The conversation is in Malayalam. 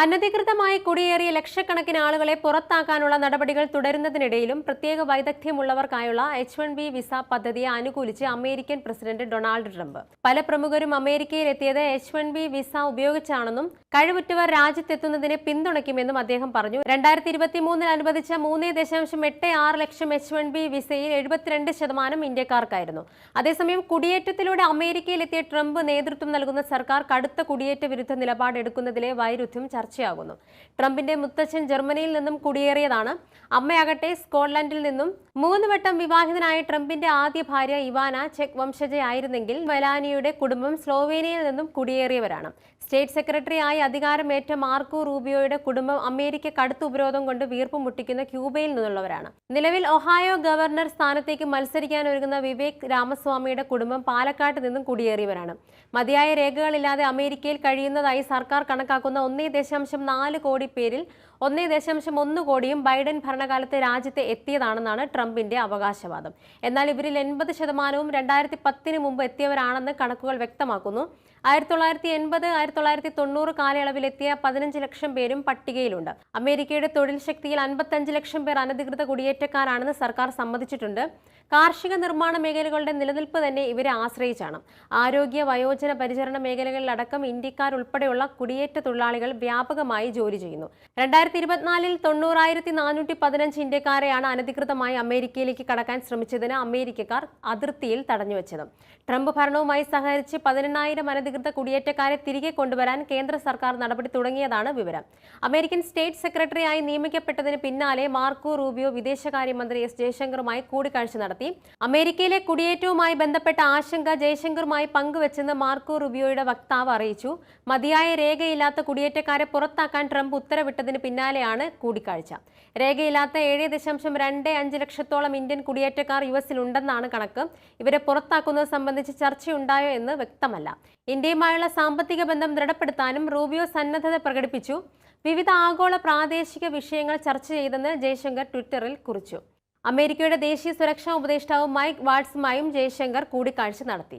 അനധികൃതമായി കുടിയേറിയ ലക്ഷക്കണക്കിന് ആളുകളെ പുറത്താക്കാനുള്ള നടപടികൾ തുടരുന്നതിനിടയിലും പ്രത്യേക വൈദഗ്ധ്യമുള്ളവർക്കായുള്ള എച്ച് വൺ ബി വിസ പദ്ധതിയെ അനുകൂലിച്ച് അമേരിക്കൻ പ്രസിഡന്റ് ഡൊണാൾഡ് ട്രംപ്. പല പ്രമുഖരും അമേരിക്കയിൽ എത്തിയത് എച്ച് വൺ ബി വിസ ഉപയോഗിച്ചാണെന്നും കഴിവുറ്റവർ രാജ്യത്തെത്തുന്നതിനെ പിന്തുണയ്ക്കുമെന്നും അദ്ദേഹം പറഞ്ഞു. രണ്ടായിരത്തി ഇരുപത്തി മൂന്നിൽ അനുവദിച്ച മൂന്ന് ദശാംശം എട്ട് ആറ് ലക്ഷം എച്ച് വൺ ബി വിസയിൽ എഴുപത്തിരണ്ട് ശതമാനം ഇന്ത്യക്കാർക്കായിരുന്നു. അതേസമയം കുടിയേറ്റത്തിലൂടെ അമേരിക്കയിൽ എത്തിയ ട്രംപ് നേതൃത്വം നൽകുന്ന സർക്കാർ കടുത്ത കുടിയേറ്റ വിരുദ്ധ നിലപാടെടുക്കുന്നതിലെ വൈരുദ്ധ്യം ചർച്ചയാകുന്നു. ട്രംപിന്റെ മുത്തച്ഛൻ ജർമ്മനിയിൽ നിന്നും കുടിയേറിയതാണ്. അമ്മയാകട്ടെ സ്കോട്ട്ലൻഡിൽ നിന്നും. മൂന്ന് വട്ടം വിവാഹിതനായ ട്രംപിന്റെ ആദ്യ ഭാര്യ ഇവാന ചെക്ക് വംശജയായിരുന്നെങ്കിൽ മെലാനിയുടെ കുടുംബം സ്ലോവേനിയയിൽ നിന്നും കുടിയേറിയവരാണ്. സ്റ്റേറ്റ് സെക്രട്ടറി ആയി അധികാരമേറ്റ മാർക്കോ റൂബിയോയുടെ കുടുംബം അമേരിക്ക കടുത്ത ഉപരോധം കൊണ്ട് വീർപ്പ് മുട്ടിക്കുന്ന ക്യൂബയിൽ നിന്നുള്ളവരാണ്. നിലവിൽ ഒഹായോ ഗവർണർ സ്ഥാനത്തേക്ക് മത്സരിക്കാൻ ഒരുങ്ങുന്ന വിവേക് രാമസ്വാമിയുടെ കുടുംബം പാലക്കാട്ട് നിന്നും കുടിയേറിയവരാണ്. മതിയായ രേഖകളില്ലാതെ അമേരിക്കയിൽ കഴിയുന്നതായി സർക്കാർ കണക്കാക്കുന്ന ഒന്നേ ദശാംശം നാല് കോടി പേരിൽ ഒന്നേ ദശാംശം ഒന്ന് കോടിയും ബൈഡൻ ഭരണകാലത്ത് രാജ്യത്തെ എത്തിയതാണെന്നാണ് ട്രംപിന്റെ അവകാശവാദം. എന്നാൽ ഇവരിൽ എൺപത് ശതമാനവും രണ്ടായിരത്തി പത്തിന് മുമ്പ് എത്തിയവരാണെന്ന് കണക്കുകൾ വ്യക്തമാക്കുന്നു. ആയിരത്തി തൊള്ളായിരത്തി എൺപത് ആയിരത്തി തൊള്ളായിരത്തി തൊണ്ണൂറ് കാലയളവിലെത്തിയ പതിനഞ്ച് ലക്ഷം പേരും പട്ടികയിലുണ്ട്. അമേരിക്കയുടെ തൊഴിൽ ശക്തിയിൽ അൻപത്തഞ്ച് ലക്ഷം പേർ അനധികൃത കുടിയേറ്റക്കാരാണെന്ന് സർക്കാർ സമ്മതിച്ചിട്ടുണ്ട്. കാർഷിക നിർമ്മാണ മേഖലകളുടെ നിലനിൽപ്പ് തന്നെ ഇവരെ ആശ്രയിച്ചാണ്. ആരോഗ്യ വയോജന പരിചരണ മേഖലകളിലടക്കം ഇന്ത്യക്കാരുൾപ്പെടെയുള്ള കുടിയേറ്റ തൊഴിലാളികൾ വ്യാപകമായി ജോലി ചെയ്യുന്നു. രണ്ടായിരത്തി ഇരുപത്തിനാലിൽ തൊണ്ണൂറായിരത്തി നാനൂറ്റി പതിനഞ്ച് ഇന്ത്യക്കാരെയാണ് അനധികൃതമായി അമേരിക്കയിലേക്ക് കടക്കാൻ ശ്രമിച്ചതിന് അമേരിക്കക്കാർ അതിർത്തിയിൽ തടഞ്ഞുവെച്ചത് ട്രംപ് ഭരണവുമായി സഹകരിച്ച് പതിനെണ്ണായിരം അനധികൃത കുടിയേറ്റക്കാരെ തിരികെ കൊണ്ടുവരാൻ കേന്ദ്ര സർക്കാർ നടപടി തുടങ്ങിയതാണ് വിവരം. അമേരിക്കൻ സ്റ്റേറ്റ് സെക്രട്ടറിയായി നിയമിക്കപ്പെട്ടതിന് പിന്നാലെ മാർക്കോ റൂബിയോ വിദേശകാര്യമന്ത്രി എസ് ജയശങ്കറുമായി കൂടിക്കാഴ്ച നടത്തി. അമേരിക്കയിലെ കുടിയേറ്റവുമായി ബന്ധപ്പെട്ട ആശങ്ക ജയശങ്കറുമായി പങ്കുവച്ചെന്ന് മാർക്കോ റുബിയോയുടെ വക്താവ് അറിയിച്ചു. മതിയായ രേഖയില്ലാത്ത കുടിയേറ്റക്കാരെ പുറത്താക്കാൻ ട്രംപ് ഉത്തരവിട്ടതിന് പിന്നാലെയാണ് കൂടിക്കാഴ്ച. രേഖയില്ലാത്ത ഏഴ് ദശാംശം രണ്ട് അഞ്ച് ലക്ഷത്തോളം ഇന്ത്യൻ കുടിയേറ്റക്കാർ യു എസിലുണ്ടെന്നാണ് കണക്ക്. ഇവരെ പുറത്താക്കുന്നത് സംബന്ധിച്ച് ചർച്ചയുണ്ടായോ എന്ന് വ്യക്തമല്ല. ഇന്ത്യയുമായുള്ള സാമ്പത്തിക ബന്ധം ദൃഢപ്പെടുത്താനും റൂബിയോ സന്നദ്ധത പ്രകടിപ്പിച്ചു. വിവിധ ആഗോള പ്രാദേശിക വിഷയങ്ങൾ ചർച്ച ചെയ്തെന്ന് ജയശങ്കർ ട്വിറ്ററിൽ കുറിച്ചു. അമേരിക്കയുടെ ദേശീയ സുരക്ഷാ ഉപദേഷ്ടാവ് മൈക്ക് വാട്സുമായും ജയശങ്കർ കൂടിക്കാഴ്ച നടത്തി.